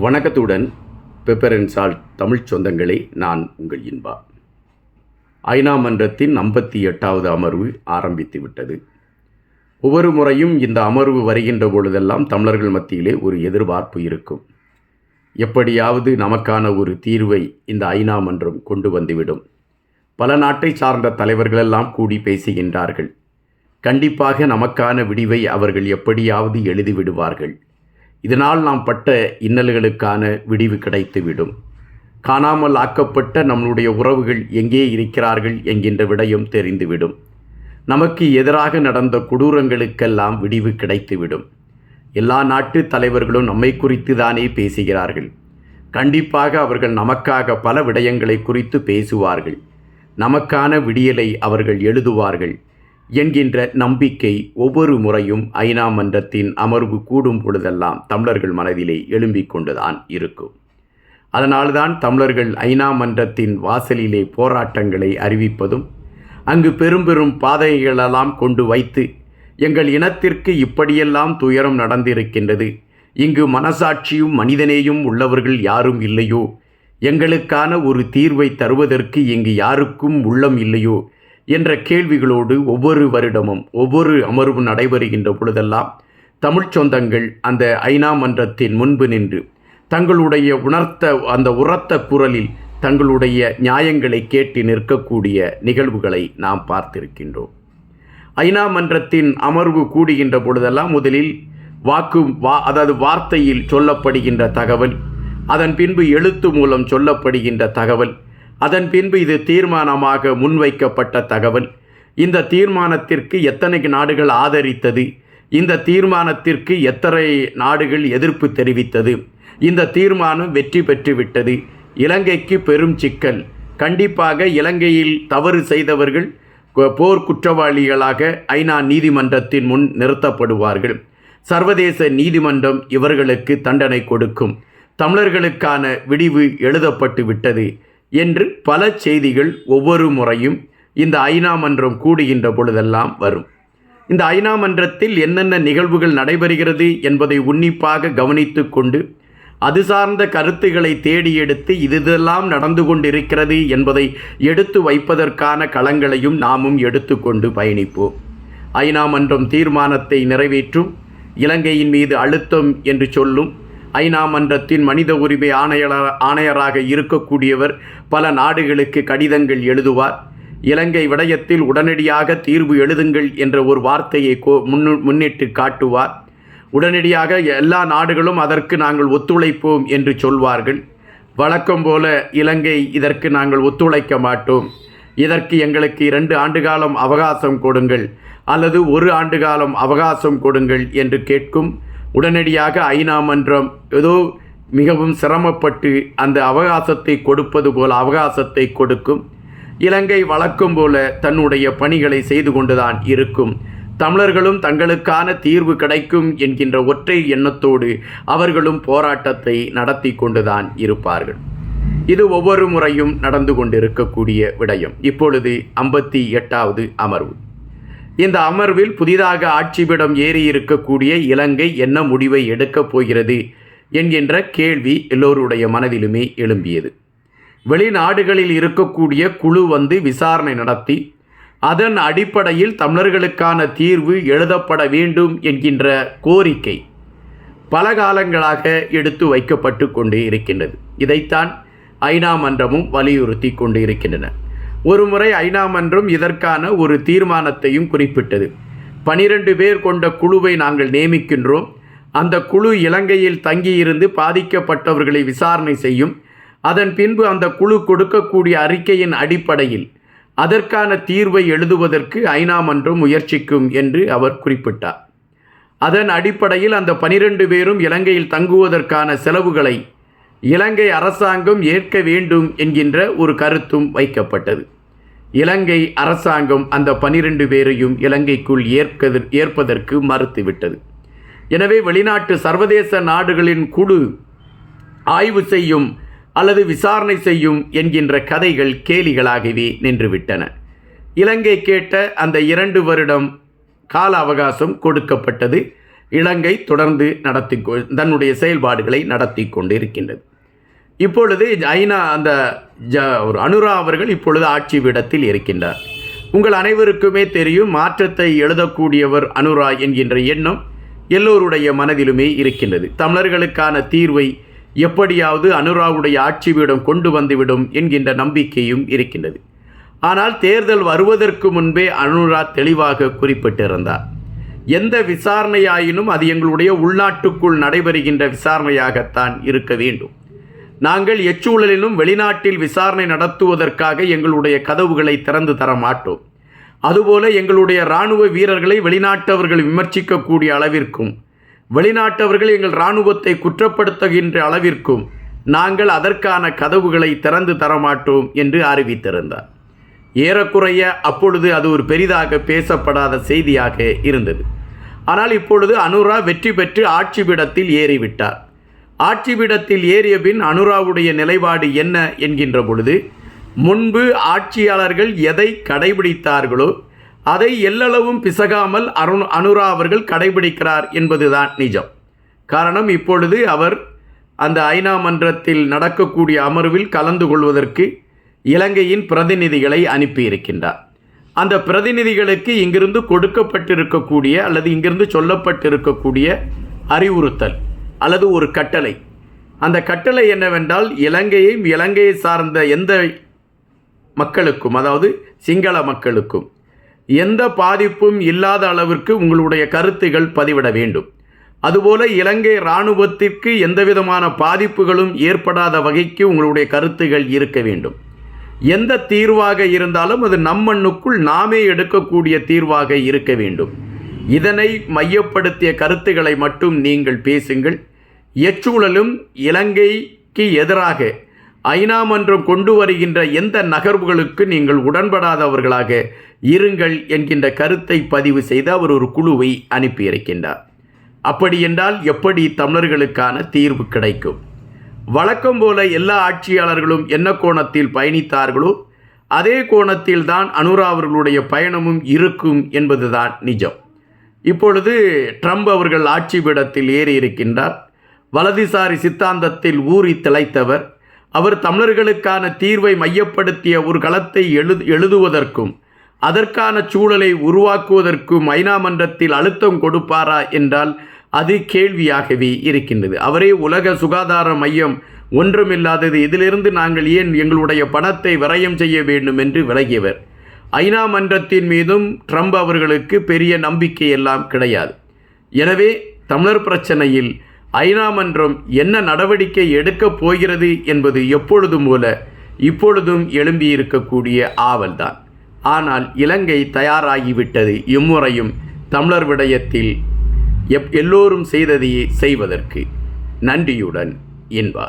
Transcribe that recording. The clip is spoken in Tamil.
வணக்கத்துடன் பெப்பர் அண்ட் சால்ட் தமிழ்ச் சொந்தங்களே நான் உங்கள் இன்பா. ஐநா மன்றத்தின் ஐம்பத்தி எட்டாவது அமர்வு ஆரம்பித்து விட்டது. ஒவ்வொரு முறையும் இந்த அமர்வு வருகின்ற பொழுதெல்லாம் தமிழர்கள் மத்தியிலே ஒரு எதிர்பார்ப்பு இருக்கும். எப்படியாவது நமக்கான ஒரு தீர்வை இந்த ஐநா மன்றம் கொண்டு வந்துவிடும். பல நாட்டை சார்ந்த தலைவர்களெல்லாம் கூடி பேசுகின்றார்கள். கண்டிப்பாக நமக்கான விடிவை அவர்கள் எப்படியாவது எழுதி விடுவார்கள். இதனால் நாம் பட்ட இன்னல்களுக்கான விடிவு கிடைத்துவிடும். காணாமல் ஆக்கப்பட்ட நம்முடைய உறவுகள் எங்கே இருக்கிறார்கள் என்கின்ற விடயம் தெரிந்துவிடும். நமக்கு எதிராக நடந்த கொடூரங்களுக்கெல்லாம் விடிவு கிடைத்துவிடும். எல்லா நாட்டு தலைவர்களும் நம்மை குறித்து தானே பேசுகிறார்கள். கண்டிப்பாக அவர்கள் நமக்காக பல விடயங்களை குறித்து பேசுவார்கள். நமக்கான விடியலை அவர்கள் எழுதுவார்கள். என்கின்ற நம்பிக்கை ஒவ்வொரு முறையும் ஐநா மன்றத்தின் அமர்வு கூடும் பொழுதெல்லாம் தமிழர்கள் மனதிலே எழும்பிக் கொண்டுதான் இருக்கும். அதனால்தான் தமிழர்கள் ஐநா மன்றத்தின் வாசலிலே போராட்டங்களை அறிவிப்பதும் அங்கு பெரும் பெரும் பாதைகளெல்லாம் கொண்டு வைத்து எங்கள் இனத்திற்கு இப்படியெல்லாம் துயரம் நடந்திருக்கின்றது. இங்கு மனசாட்சியும் மனிதனேயும் உள்ளவர்கள் யாரும் இல்லையோ? எங்களுக்கான ஒரு தீர்வை தருவதற்கு இங்கு யாருக்கும் உள்ளம் இல்லையோ? என்ற கேள்விகளோடு ஒவ்வொரு வருடமும் ஒவ்வொரு அமர்வு நடைபெறுகின்ற பொழுதெல்லாம் தமிழ்ச் சொந்தங்கள் அந்த ஐநா மன்றத்தின் முன்பு நின்று தங்களுடைய உணர்த்த அந்த உரத்த குரலில் தங்களுடைய நியாயங்களை கேட்டு நிற்கக்கூடிய நிகழ்வுகளை நாம் பார்த்திருக்கின்றோம். ஐநா மன்றத்தின் அமர்வு கூடுகின்ற பொழுதெல்லாம் முதலில் வாக்கு வா அதாவது வார்த்தையில் சொல்லப்படுகின்ற தகவல் அதன் பின்பு எழுத்து மூலம் சொல்லப்படுகின்ற தகவல் அதன் பின்பு இது தீர்மானமாக முன்வைக்கப்பட்ட தகவல். இந்த தீர்மானத்திற்கு எத்தனை நாடுகள் ஆதரித்தது? இந்த தீர்மானத்திற்கு எத்தனை நாடுகள் எதிர்ப்பு தெரிவித்தது? இந்த தீர்மானம் வெற்றி பெற்றுவிட்டது. இலங்கைக்கு பெரும் சிக்கல். கண்டிப்பாக இலங்கையில் தவறு செய்தவர்கள் போர் குற்றவாளிகளாக ஐநா நீதிமன்றத்தின் முன் நிறுத்தப்படுவார்கள். சர்வதேச நீதிமன்றம் இவர்களுக்கு தண்டனை கொடுக்கும். தமிழர்களுக்கான விடிவு எழுதப்பட்டு விட்டது என்று பல செய்திகள் ஒவ்வொரு முறையும் இந்த ஐநா மன்றம் கூடுகின்ற பொழுதெல்லாம் வரும். இந்த ஐநா மன்றத்தில் என்னென்ன நிகழ்வுகள் நடைபெறுகிறது என்பதை உன்னிப்பாக கவனித்து கொண்டு அது சார்ந்த கருத்துக்களை தேடி எடுத்து இதுதெல்லாம் நடந்து கொண்டிருக்கிறது என்பதை எடுத்து வைப்பதற்கான களங்களையும் நாமும் எடுத்துக்கொண்டு பயணிப்போம். ஐநா மன்றம் தீர்மானத்தை நிறைவேற்றும் இலங்கையின் மீது அழுத்தம் என்று சொல்லும் ஐநா மன்றத்தின் மனித உரிமை ஆணையர ஆணையராக இருக்கக்கூடியவர் பல நாடுகளுக்கு கடிதங்கள் எழுதுவார். இலங்கை விடயத்தில் உடனடியாக தீர்வு எழுதுங்கள் என்ற ஒரு வார்த்தையை கோ முன்னு முன்னிட்டு காட்டுவார். உடனடியாக எல்லா நாடுகளும் அதற்கு நாங்கள் ஒத்துழைப்போம் என்று சொல்வார்கள். வழக்கம் போல இலங்கை இதற்கு நாங்கள் ஒத்துழைக்க மாட்டோம். இதற்கு எங்களுக்கு இரண்டு ஆண்டு காலம் அவகாசம் கொடுங்கள் அல்லது ஒரு ஆண்டு காலம் அவகாசம் கொடுங்கள் என்று கேட்கும். உடனடியாக ஐநா மன்றம் ஏதோ மிகவும் சிரமப்பட்டு அந்த அவகாசத்தை கொடுப்பது போல அவகாசத்தை கொடுக்கும். இலங்கை வழக்கம் போல தன்னுடைய பணிகளை செய்து கொண்டுதான் இருக்கும். தமிழர்களும் தங்களுக்கான தீர்வு கிடைக்கும் என்கின்ற ஒற்றை எண்ணத்தோடு அவர்களும் போராட்டத்தை நடத்தி கொண்டுதான் இருப்பார்கள். இது ஒவ்வொரு முறையும் நடந்து கொண்டிருக்கக்கூடிய விடயம். இப்பொழுது ஐம்பத்தி எட்டாவது அமர்வு. இந்த அமர்வில் புதிதாக ஆட்சிபிடம் ஏறி இருக்கக்கூடிய இலங்கை என்ன முடிவை எடுக்கப் போகிறது? என்கின்ற கேள்வி எல்லோருடைய மனதிலுமே எழும்பியது. வெளிநாடுகளில் இருக்கக்கூடிய குழு வந்து விசாரணை நடத்தி அதன் அடிப்படையில் தமிழர்களுக்கான தீர்வு எழுதப்பட வேண்டும் என்கின்ற கோரிக்கை பல காலங்களாக எடுத்து வைக்கப்பட்டு கொண்டு இருக்கின்றது. இதைத்தான் ஐநா மன்றமும் வலியுறுத்தி கொண்டு இருக்கின்றன. ஒருமுறை ஐநா மன்றம் இதற்கான ஒரு தீர்மானத்தையும் குறிப்பிட்டது. பனிரெண்டு பேர் கொண்ட குழுவை நாங்கள் நியமிக்கின்றோம். அந்த குழு இலங்கையில் தங்கியிருந்து பாதிக்கப்பட்டவர்களை விசாரணை செய்யும். அதன் பின்பு அந்த குழு கொடுக்கக்கூடிய அறிக்கையின் அடிப்படையில் அதற்கான தீர்வை எழுதுவதற்கு ஐநா மன்றம் முயற்சிக்கும் என்று அவர் குறிப்பிட்டார். அதன் அடிப்படையில் அந்த பனிரெண்டு பேரும் இலங்கையில் தங்குவதற்கான செலவுகளை இலங்கை அரசாங்கம் ஏற்க வேண்டும் என்கின்ற ஒரு கருத்தும் வைக்கப்பட்டது. இலங்கை அரசாங்கம் அந்த பனிரெண்டு பேரையும் இலங்கைக்குள் ஏற்க ஏற்பதற்கு மறுத்துவிட்டது. எனவே வெளிநாட்டு சர்வதேச நாடுகளின் குழு ஆய்வு செய்யும் அல்லது விசாரணை செய்யும் என்கின்ற கதைகள் கேலிகளாகவே நின்றுவிட்டன. இலங்கை கேட்ட அந்த இரண்டு வருடம் கால அவகாசம் கொடுக்கப்பட்டது. இலங்கை தொடர்ந்து நடத்தி தன்னுடைய செயல்பாடுகளை நடத்தி கொண்டிருக்கின்றது. இப்பொழுது ஐநா அந்த ஜ ஒரு அனுரா அவர்கள் இப்பொழுது ஆட்சி பீடத்தில் இருக்கின்றார். உங்கள் அனைவருக்குமே தெரியும் மாற்றத்தை எழுதக்கூடியவர் அனுரா என்கின்ற எண்ணம் எல்லோருடைய மனதிலுமே இருக்கின்றது. தமிழர்களுக்கான தீர்வை எப்படியாவது அனுராவுடைய ஆட்சி பீடம் கொண்டு வந்துவிடும் என்கின்ற நம்பிக்கையும் இருக்கின்றது. ஆனால் தேர்தல் வருவதற்கு முன்பே அனுரா தெளிவாக குறிப்பிட்டிருந்தார். எந்த விசாரணையாயினும் அது எங்களுடைய உள்நாட்டுக்குள் நடைபெறுகின்ற விசாரணையாகத்தான் இருக்க வேண்டும். நாங்கள் எச்சூழலிலும் வெளிநாட்டில் விசாரணை நடத்துவதற்காக எங்களுடைய கதவுகளை திறந்து தர மாட்டோம் அதுபோல எங்களுடைய இராணுவ வீரர்களை வெளிநாட்டவர்கள் விமர்சிக்கக்கூடிய அளவிற்கும் வெளிநாட்டவர்கள் எங்கள் இராணுவத்தை குற்றப்படுத்துகின்ற அளவிற்கும் நாங்கள் அதற்கான கதவுகளை திறந்து தர மாட்டோம் என்று அறிவித்திருந்தார். ஏறக்குறைய அப்பொழுது அது ஒரு பெரிதாக பேசப்படாத செய்தியாக இருந்தது. ஆனால் இப்பொழுது அனுரா வெற்றி பெற்று ஆட்சி பீடத்தில் ஏறிவிட்டார். ஆட்சி பீடத்தில் ஏறிய பின் அனுராவுடைய நிலைப்பாடு என்ன என்கின்ற பொழுது முன்பு ஆட்சியாளர்கள் எதை கடைபிடித்தார்களோ அதை எல்லளவும் பிசகாமல் அருண் அனுரா அவர்கள் கடைபிடிக்கிறார் என்பதுதான் நிஜம். காரணம் இப்பொழுது அவர் அந்த ஐநா மன்றத்தில் நடக்கக்கூடிய அமர்வில் கலந்து கொள்வதற்கு இலங்கையின் பிரதிநிதிகளை அனுப்பியிருக்கின்றார். அந்த பிரதிநிதிகளுக்கு இங்கிருந்து கொடுக்கப்பட்டிருக்கக்கூடிய அல்லது இங்கிருந்து சொல்லப்பட்டிருக்கக்கூடிய அறிவுறுத்தல் அல்லது ஒரு கட்டளை. அந்த கட்டளை என்னவென்றால் இலங்கையும் இலங்கையை சார்ந்த எந்த மக்களுக்கும் அதாவது சிங்கள மக்களுக்கும். எந்த பாதிப்பும் இல்லாத அளவிற்கு உங்களுடைய கருத்துகள் பதிவிட வேண்டும். அதுபோல இலங்கை இராணுவத்திற்கு எந்தவிதமான பாதிப்புகளும் ஏற்படாத வகைக்கு உங்களுடைய கருத்துகள் இருக்க வேண்டும். எந்த தீர்வாக இருந்தாலும் அது நம் மண்ணுக்குள் நாமே எடுக்கக்கூடிய தீர்வாக இருக்க வேண்டும். இதனை மையப்படுத்திய கருத்துக்களை மட்டும் நீங்கள் பேசுங்கள். எச்சூழலும் இலங்கைக்கு எதிராக ஐநா மன்றம் கொண்டு வருகின்ற எந்த நகர்வுகளுக்கு நீங்கள் உடன்படாதவர்களாக இருங்கள் என்கின்ற கருத்தை பதிவு செய்து அவர் ஒரு குழுவை அனுப்பியிருக்கின்றார் அப்படி என்றால் எப்படி தமிழர்களுக்கான தீர்வு கிடைக்கும்? வழக்கம் போல எல்லா ஆட்சியாளர்களும் என்ன கோணத்தில் பயணித்தார்களோ அதே கோணத்தில் தான் அனுரா அவர்களுடைய பயணமும் இருக்கும் என்பதுதான் நிஜம். இப்பொழுது ட்ரம்ப் அவர்கள் ஆட்சி பீடத்தில் ஏறி இருக்கின்றார் வலதுசாரி சித்தாந்தத்தில் ஊறி திளைத்தவர். அவர் தமிழர்களுக்கான தீர்வை மையப்படுத்திய ஒரு களத்தை எழு எழுதுவதற்கும் அதற்கான சூழலை உருவாக்குவதற்கும் ஐநா மன்றத்தில் அழுத்தம் கொடுப்பாரா என்றால் அது கேள்வியாகவே இருக்கின்றது. அவரே உலக சுகாதார மையம் ஒன்றுமில்லாதது. இதிலிருந்து நாங்கள் ஏன் எங்களுடைய பணத்தை விரயம் செய்ய வேண்டும் என்று விலகியவர். ஐநா மன்றத்தின் மீதும் ட்ரம்ப் அவர்களுக்கு பெரிய நம்பிக்கை எல்லாம் கிடையாது. எனவே தமிழர் பிரச்சனையில் ஐநா மன்றம் என்ன நடவடிக்கை எடுக்கப் போகிறது என்பது எப்பொழுதும் போல இப்பொழுதும் எழும்பியிருக்கக்கூடிய ஆவல்தான். ஆனால் இலங்கை தயாராகிவிட்டது இம்முறையும் தமிழர் விடயத்தில் எப் எல்லோரும் செய்ததையே செய்வதற்கு. நன்றியுடன் இன்பா